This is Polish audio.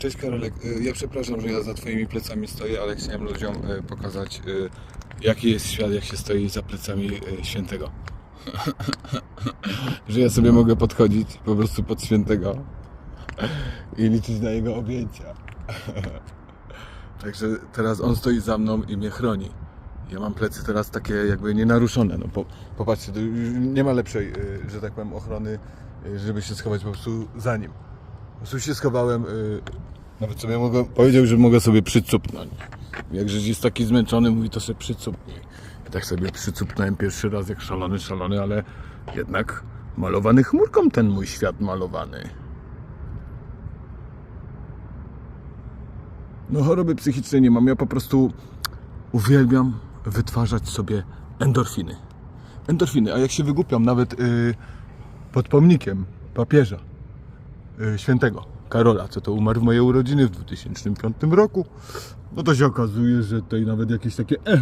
Cześć Karolek, Y, ja przepraszam, że ja za twoimi plecami stoję, ale chciałem ludziom y, pokazać y, jaki jest świat, jak się stoi za plecami świętego. że ja sobie mogę podchodzić po prostu pod świętego i liczyć na jego objęcia. Także teraz on stoi za mną i mnie chroni. Ja mam plecy teraz takie jakby nienaruszone. No, po, popatrzcie, nie ma lepszej, że tak powiem, ochrony, żeby się schować po prostu za nim. Prostu się schowałem, y, nawet sobie mogę, powiedział, że mogę sobie przycupnąć. Jak żeś jest taki zmęczony, mówi to sobie przycupnij. I tak sobie przycupnąłem pierwszy raz jak szalony, szalony, ale jednak malowany chmurką ten mój świat malowany. No choroby psychicznej nie mam, ja po prostu uwielbiam wytwarzać sobie endorfiny. Endorfiny, a jak się wygłupiam nawet y, pod pomnikiem papieża świętego Karola, co to umarł w moje urodziny w 2005 roku, no to się okazuje, że tutaj nawet jakieś takie echo